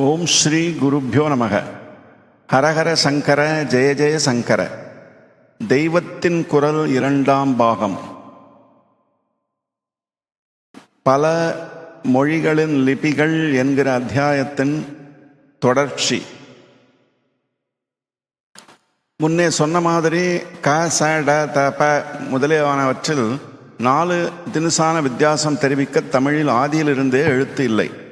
ஓம் ஸ்ரீ குருப்பியோ நமக. ஹரஹர சங்கர ஜெய ஜெய சங்கர. தெய்வத்தின் குரல் இரண்டாம் பாகம். பல மொழிகளின் லிபிகள் என்கிற அத்தியாயத்தின் தொடர்ச்சி. முன்னே சொன்ன மாதிரி க ச ட த ப முதலியனவற்றில் நாலு தினுசான வித்தியாசம் தெரிவிக்க தமிழில் ஆதியிலிருந்தே எழுத்து இல்லை.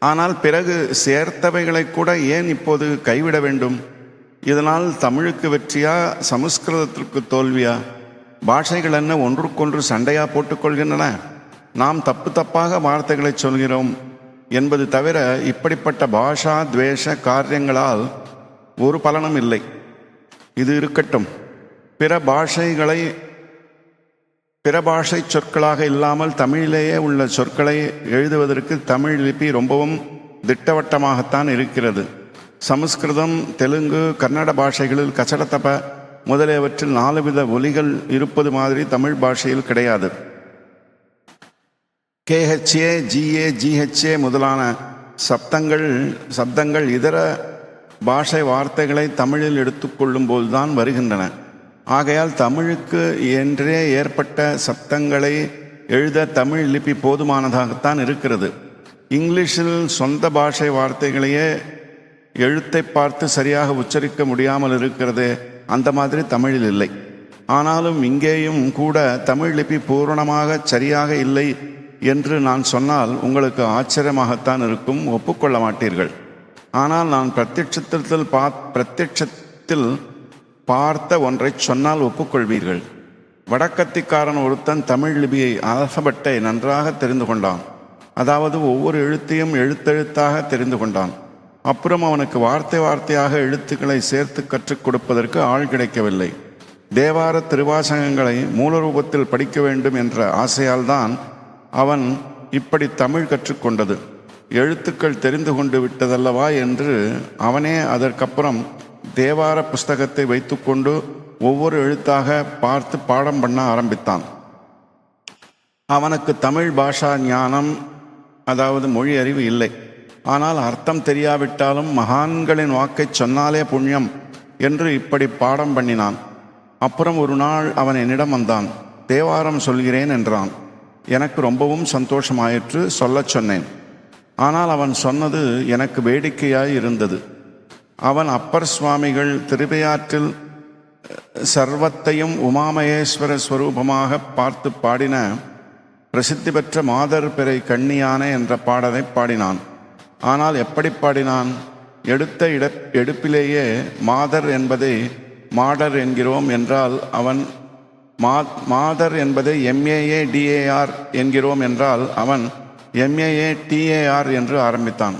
ஆனால் பிறகு சேர்த்தவைகளை கூட ஏன் இப்போது கைவிட வேண்டும்? இதனால் தமிழுக்கு வெற்றியா சமஸ்கிருதத்திற்கு தோல்வியா? பாஷைகள் என்ன ஒன்றுக்கொன்று சண்டையா போட்டுக்கொள்கின்றன? நாம் தப்பு தப்பாக வார்த்தைகளை சொல்கிறோம் என்பது தவிர இப்படிப்பட்ட பாஷா துவேஷ காரியங்களால் ஒரு பலனும் இல்லை. இது இருக்கட்டும். பிற பாஷைகளை பிற பாஷை சொற்களாக இல்லாமல் தமிழிலேயே உள்ள சொற்களை எழுதுவதற்கு தமிழ் லிபி ரொம்பவும் திட்டவட்டமாகத்தான் இருக்கிறது. சமஸ்கிருதம் தெலுங்கு கன்னட பாஷைகளில் கச்சடத்தப முதலியவற்றில் நாலு வித ஒலிகள் இருப்பது மாதிரி தமிழ் பாஷையில் கிடையாது. கேஹெச்ஏ ஜிஏ ஜிஹெச்ஏ முதலான சப்தங்கள் சப்தங்கள் இதர பாஷை வார்த்தைகளை தமிழில் எடுத்துக்கொள்ளும் போதுதான் வருகின்றன. ஆகையால் தமிழுக்கு என்றே ஏற்பட்ட சப்தங்களை எழுத தமிழ் லிபி போதுமானதாகத்தான் இருக்கிறது. இங்கிலீஷில் சொந்த பாஷை வார்த்தைகளையே எழுத்தை பார்த்து சரியாக உச்சரிக்க முடியாமல் இருக்கிறது. அந்த மாதிரி தமிழில் இல்லை. ஆனாலும் இங்கேயும் கூட தமிழ் லிபி பூரணமாக சரியாக இல்லை என்று நான் சொன்னால் உங்களுக்கு ஆச்சரியமாகத்தான் இருக்கும். ஒப்புக்கொள்ள மாட்டீர்கள். ஆனால் நான் பிரத்யட்சத்தில் பா பிரத்யட்சத்தில் பார்த்த ஒன்றை சொன்னால் ஒப்புக்கொள்வீர்கள். வடக்கத்திக்காரன் ஒருத்தன் தமிழ் லிபியை அல்பபெட்டை நன்றாக தெரிந்து கொண்டான். அதாவது ஒவ்வொரு எழுத்தையும் எழுத்தெழுத்தாக தெரிந்து கொண்டான். அப்புறம் அவனுக்கு வார்த்தை வார்த்தையாக எழுத்துக்களை சேர்த்து கற்றுக் கொடுப்பதற்கு ஆள் கிடைக்கவில்லை. தேவார திருவாசகங்களை மூலரூபத்தில் படிக்க வேண்டும் என்ற ஆசையால்தான் அவன் இப்படி தமிழ் கற்றுக்கொண்டது எழுத்துக்கள் தெரிந்து கொண்டு விட்டதல்லவா என்று அவனே அதற்கப்புறம் தேவார புஸ்தகத்தை வைத்துக்கொண்டு ஒவ்வொரு எழுத்தாக பார்த்து பாடம் பண்ண ஆரம்பித்தான். அவனுக்கு தமிழ் பாஷா ஞானம் அதாவது மொழி அறிவு இல்லை. ஆனால் அர்த்தம் தெரியாவிட்டாலும் மகான்களின் வாக்கை சொன்னாலே புண்ணியம் என்று இப்படி பாடம் பண்ணினான். அப்புறம் ஒரு நாள் அவன் என்னிடம் வந்தான் தேவாரம் சொல்கிறேன் என்றான். எனக்கு ரொம்பவும் சந்தோஷமாயிற்று சொல்லச் சொன்னேன். ஆனால் அவன் சொன்னது எனக்கு வேடிக்கையாய் இருந்தது. அவன் அப்பர் சுவாமிகள் திருவையாற்றில் சர்வத்தையும் உமாமகேஸ்வர ஸ்வரூபமாக பார்த்து பாடின பிரசித்தி பெற்ற மாதர் பிறை கண்ணியானே என்ற பாடலை பாடினான். ஆனால் எப்படி பாடினான்? எடுத்த இட எடுப்பிலேயே மாதர் என்பதை மாடர் என்கிறோம் என்றால் அவன் மா மாதர் என்பதை எம்ஏஏ டிஏஆர் என்கிறோம் என்றால் அவன் எம்ஏஏ டிஏஆர் என்று ஆரம்பித்தான்.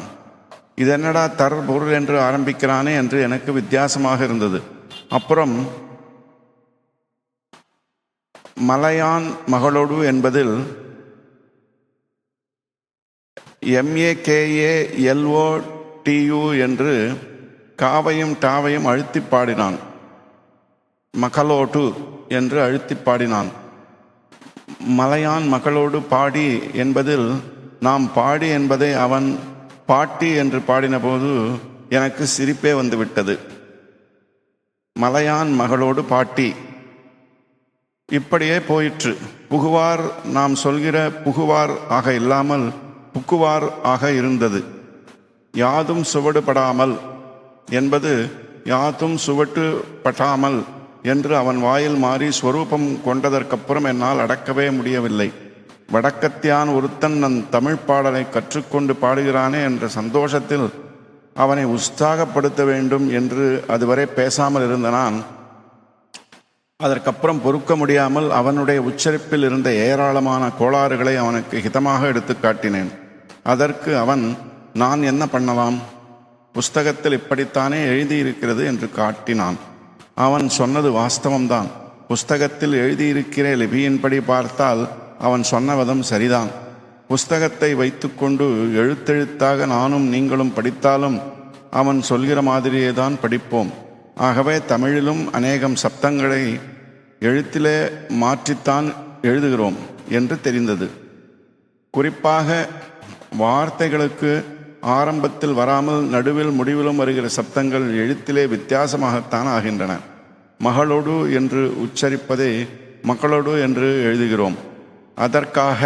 இதென்னடா தர் பொருள் என்று ஆரம்பிக்கிறானே என்று எனக்கு வித்தியாசமாக இருந்தது. அப்புறம் மலையான் மகளோடு என்பதில் எம்ஏகேஏ எல்ஓ டியு என்று காவையும் டாவையும் அழுத்தி பாடினான். மகளோடு என்று அழுத்தி பாடினான். மலையான் மகளோடு பாடி என்பதில் நாம் பாடி என்பதை அவன் பாட்டி என்று பாடினபோது எனக்கு சிரிப்பே வந்துவிட்டது. மலையான் மகளோடு பாட்டி. இப்படியே போயிற்று. புகுவார் நாம் சொல்கிற புகுவார் ஆக இல்லாமல் புக்குவார் ஆக இருந்தது. யாதும் சுவடுபடாமல் என்பது யாதும் சுவட்டு பட்டாமல் என்று அவன் வாயில் மாறி ஸ்வரூபம் கொண்டதற்கப்புறம் என்னால் அடக்கவே முடியவில்லை. வடக்கத்தியான் ஒருத்தன் நன் தமிழ் பாடலை கற்றுக்கொண்டு பாடுகிறானே என்ற சந்தோஷத்தில் அவனை உற்சாகப்படுத்த வேண்டும் என்று அதுவரை பேசாமல் இருந்த நான் அதற்கப்புறம் பொறுக்க முடியாமல் அவனுடைய உச்சரிப்பில் இருந்த ஏராளமான கோளாறுகளை அவனுக்கு ஹிதமாக எடுத்து காட்டினேன். அதற்கு அவன் நான் என்ன பண்ணலாம்? புஸ்தகத்தில் இப்படித்தானே எழுதியிருக்கிறது? என்று காட்டினான். அவன் சொன்னது வாஸ்தவம்தான். புஸ்தகத்தில் எழுதியிருக்கிற லிபியின்படி பார்த்தால் அவன் சொன்னவதும் சரிதான். புஸ்தகத்தை வைத்துக்கொண்டு எழுத்தெழுத்தாக நானும் நீங்களும் படித்தாலும் அவன் சொல்கிற மாதிரியே தான் படிப்போம். ஆகவே தமிழிலும் அநேகம் சப்தங்களை எழுத்திலே மாற்றித்தான் எழுதுகிறோம் என்று தெரிந்தது. குறிப்பாக வார்த்தைகளுக்கு ஆரம்பத்தில் வராமல் நடுவில் முடிவிலும் வருகிற சப்தங்கள் எழுத்திலே வித்தியாசமாகத்தான் ஆகின்றன. மகளோடு என்று உச்சரிப்பதை மக்களோடு என்று எழுதுகிறோம். அதற்காக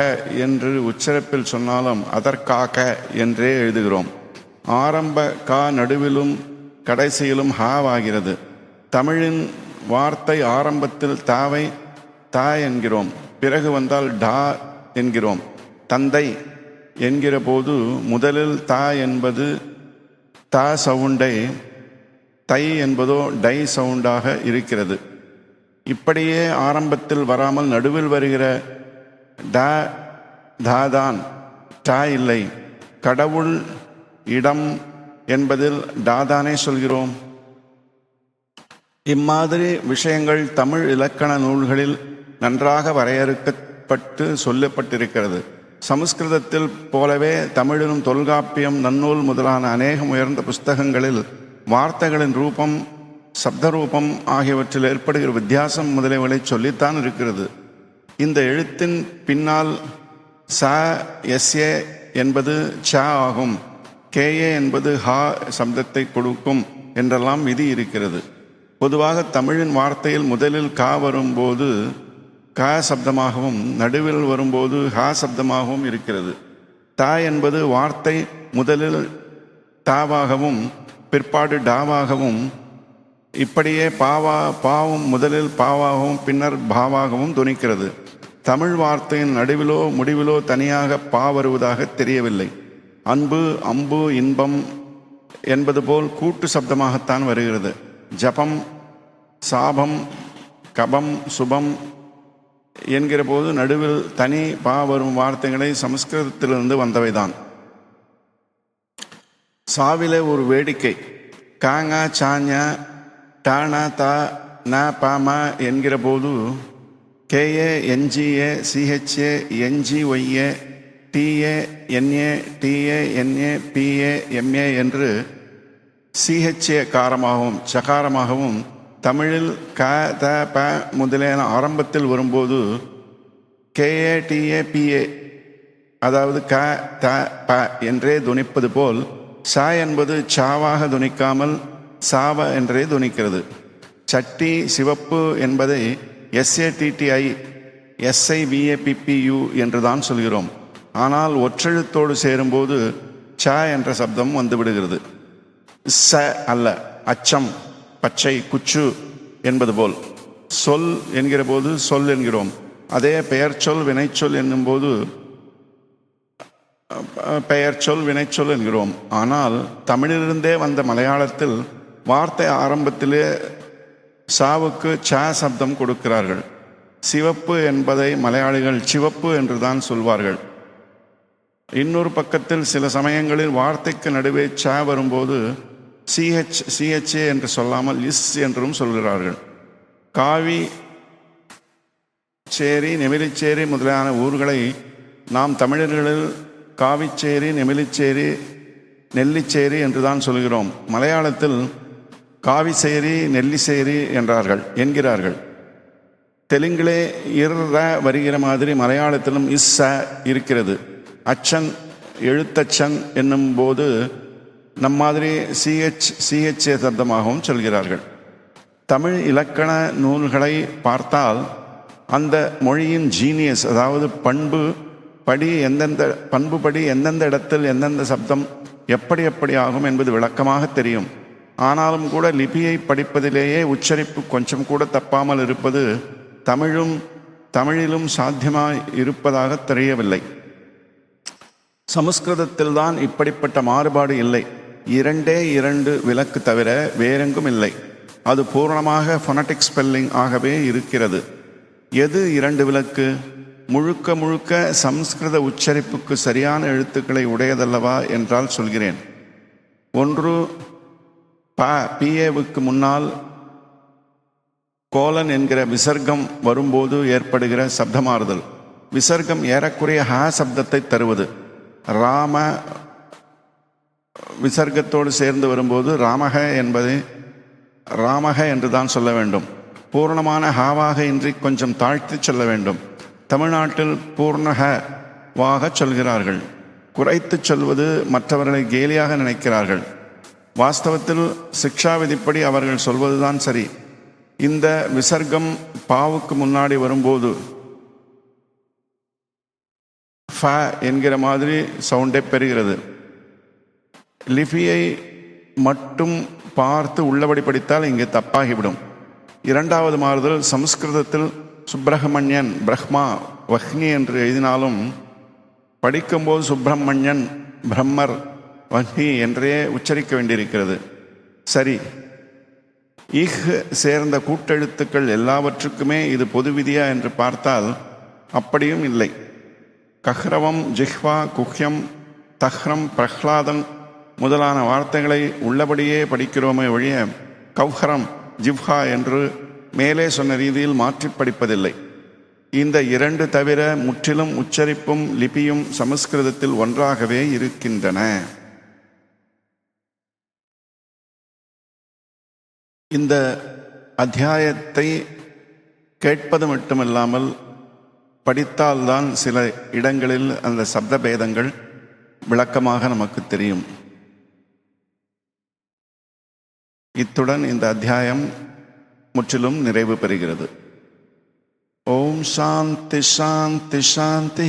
என்று உச்சரிப்பில் சொன்னாலும் அதற்காக என்றே எழுதுகிறோம். ஆரம்ப கா நடுவிலும் கடைசியிலும் ஹாவாகிறது. தமிழின் வார்த்தை ஆரம்பத்தில் தாவை தா என்கிறோம். பிறகு வந்தால் டா என்கிறோம். தந்தை என்கிற போது முதலில் தா என்பது தா சவுண்டை தை என்பதோ டை சவுண்டாக இருக்கிறது. இப்படியே ஆரம்பத்தில் வராமல் நடுவில் வருகிற டா தாதான் டா இல்லை. கடவுள் இடம் என்பதில் டாதானே சொல்கிறோம். இம்மாதிரி விஷயங்கள் தமிழ் இலக்கண நூல்களில் நன்றாக வரையறுக்கப்பட்டு சொல்லப்பட்டிருக்கிறது. சமஸ்கிருதத்தில் போலவே தமிழிலும் தொல்காப்பியம் நன்னூல் முதலான அநேகம் உயர்ந்த புஸ்தகங்களில் வார்த்தைகளின் ரூபம் சப்தரூபம் ஆகியவற்றில் ஏற்படுகிற வித்தியாசம் முதலியவர்களை சொல்லித்தான் இருக்கிறது. இந்த எழுத்தின் பின்னால் ச எஸ்ஏ என்பது ச ஆகும். கேஏ என்பது ஹா சப்தத்தை கொடுக்கும் என்றெல்லாம் விதி இருக்கிறது. பொதுவாக தமிழின் வார்த்தையில் முதலில் கா வரும்போது க சப்தமாகவும் நடுவில் வரும்போது ஹா சப்தமாகவும் இருக்கிறது. தா என்பது வார்த்தை முதலில் தாவாகவும் பிற்பாடு டாவாகவும் இப்படியே பாவா பாவும் முதலில் பாவாகவும் பின்னர் பாவாகவும் துணிக்கிறது. தமிழ் வார்த்தையின் நடுவிலோ முடிவிலோ தனியாக பா வருவதாக தெரியவில்லை. அன்பு அம்பு இன்பம் என்பது போல் கூட்டு சப்தமாகத்தான் வருகிறது. ஜபம் சாபம் கபம் சுபம் என்கிற போது நடுவில் தனி பா வரும் வார்த்தைகளை சமஸ்கிருதத்திலிருந்து வந்தவைதான். சாவிலே ஒரு வேடிக்கை. காங்க சாஞ்ச டானா தா ந பாமா என்கிற போது K A N G A C H A N G Y A D A N A D A N A P A M A என்று சிஹெச்ஏ காரமாகவும் சகாரமாகவும் தமிழில் க த ப முதலியன ஆரம்பத்தில் வரும்போது கேஏ டிஏ பிஏ அதாவது க த ப என்றே துணிப்பது போல் ச என்பது சாவாக துணிக்காமல் சாவ என்றே துணிக்கிறது. சட்டி சிவப்பு என்பதை எஸ்ஏடிடிஐ எஸ்ஐ விஏபிபியு என்று தான் சொல்கிறோம். ஆனால் ஒற்றெழுத்தோடு சேரும்போது ச என்ற சப்தம் வந்துவிடுகிறது. ச அல்ல அச்சம் பச்சை குச்சு என்பது போல். சொல் என்கிற போது சொல் என்கிறோம். அதே பெயர் சொல் வினைச்சொல் என்னும்போது பெயர் சொல் வினைச்சொல் என்கிறோம். ஆனால் தமிழிலிருந்தே வந்த மலையாளத்தில் வார்த்தை ஆரம்பத்திலே சாவுக்கு ச சப்தம் கொடுக்கிறார்கள். சிவப்பு என்பதை மலையாளிகள் சிவப்பு என்று தான் சொல்வார்கள். இன்னொரு பக்கத்தில் சில சமயங்களில் வார்த்தைக்கு நடுவே ச வரும்போது சிஹெச் சிஹெச்ஏ என்று சொல்லாமல் இஸ் என்றும் சொல்கிறார்கள். காவி சேரி நெமிலிச்சேரி முதலான ஊர்களை நாம் தமிழர்களில் காவிச்சேரி நெமிலிச்சேரி நெல்லிச்சேரி என்று தான் சொல்கிறோம். மலையாளத்தில் காவிசேரி நெல்லிசேரி என்றார்கள் என்கிறார்கள். தெலுங்கிலே இற வருகிற மாதிரி மலையாளத்திலும் இஸ்ஸ இருக்கிறது. அச்சன் எழுத்தச்சன் என்னும் போது நம் மாதிரி சிஹெச் சிஹெச்ஏ சப்தமாகவும் சொல்கிறார்கள். தமிழ் இலக்கண நூல்களை பார்த்தால் அந்த மொழியின் ஜீனியஸ் அதாவது பண்பு படி எந்தெந்த பண்புபடி எந்தெந்த இடத்தில் எந்தெந்த சப்தம் எப்படி எப்படி ஆகும் என்பது விளக்கமாக தெரியும். ஆனாலும் கூட லிபியை படிப்பதிலேயே உச்சரிப்பு கொஞ்சம் கூட தப்பாமல் இருப்பது தமிழும் தமிழிலும் சாத்தியமாக இருப்பதாக தெரியவில்லை. சமஸ்கிருதத்தில்தான் இப்படிப்பட்ட மாறுபாடு இல்லை. இரண்டே இரண்டு விலக்கு தவிர வேறெங்கும் இல்லை. அது பூரணமாக ஃபொனட்டிக் ஸ்பெல்லிங் ஆகவே இருக்கிறது. எது இரண்டு விலக்கு முழுக்க முழுக்க சமஸ்கிருத உச்சரிப்புக்கு சரியான எழுத்துக்களை உடையதல்லவா என்றால் சொல்கிறேன். ஒன்று ப பிஏவுக்கு முன்னால் கோலன் என்கிற விசர்க்கம் வரும்போது ஏற்படுகிற சப்தமாறுதல். விசர்க்கம் ஏறக்குறைய ஹ சப்தத்தை தருவது. ராம விசர்க்கத்தோடு சேர்ந்து வரும்போது ராமக என்பதை ராமக என்று தான் சொல்ல வேண்டும். பூர்ணமான ஹாவாக இன்றி கொஞ்சம் தாழ்த்தி சொல்ல வேண்டும். தமிழ்நாட்டில் பூர்ணக வாக சொல்கிறார்கள். குறைத்துச் சொல்வது மற்றவர்களை கேலியாக நினைக்கிறார்கள். வாஸ்தவத்தில் சிக்ஷா விதிப்படி அவர்கள் சொல்வதுதான் சரி. இந்த விசர்க்கம் பாவுக்கு முன்னாடி வரும்போது ஃப என்கிற மாதிரி சவுண்டே பெறுகிறது. லிபியை மட்டும் பார்த்து உள்ளபடி படித்தால் இங்கே தப்பாகிவிடும். இரண்டாவது மாறுதல் சமஸ்கிருதத்தில் சுப்பிரமணியன் பிரஹ்மா வஹ்னி என்று எழுதினாலும் படிக்கும்போது சுப்பிரமணியன் பிரம்மர் வஹ்னி என்றே உச்சரிக்க வேண்டியிருக்கிறது. சரி. இஹ் சேர்ந்த கூட்டெழுத்துக்கள் எல்லாவற்றுக்குமே இது பொது விதியா என்று பார்த்தால் அப்படியும் இல்லை. கஹ்ரவம் ஜிஹ்வா குஹ்யம் தஹ்ரம் பிரஹ்லாதம் முதலான வார்த்தைகளை உள்ளபடியே படிக்கிறோமே ஒழிய கௌஹரம் ஜிவ்ஹா என்று மேலே சொன்ன ரீதியில் மாற்றி படிப்பதில்லை. இந்த இரண்டு தவிர முற்றிலும் உச்சரிப்பும் லிபியும் சமஸ்கிருதத்தில் ஒன்றாகவே இருக்கின்றன. இந்த அத்தியாயத்தை கேட்பது மட்டுமல்லாமல் படித்தால்தான் சில இடங்களில் அந்த சப்த பேதங்கள் விளக்கமாக நமக்கு தெரியும். இத்துடன் இந்த அத்தியாயம் முற்றிலும் நிறைவு பெறுகிறது. ஓம் சாந்தி சாந்தி சாந்தி.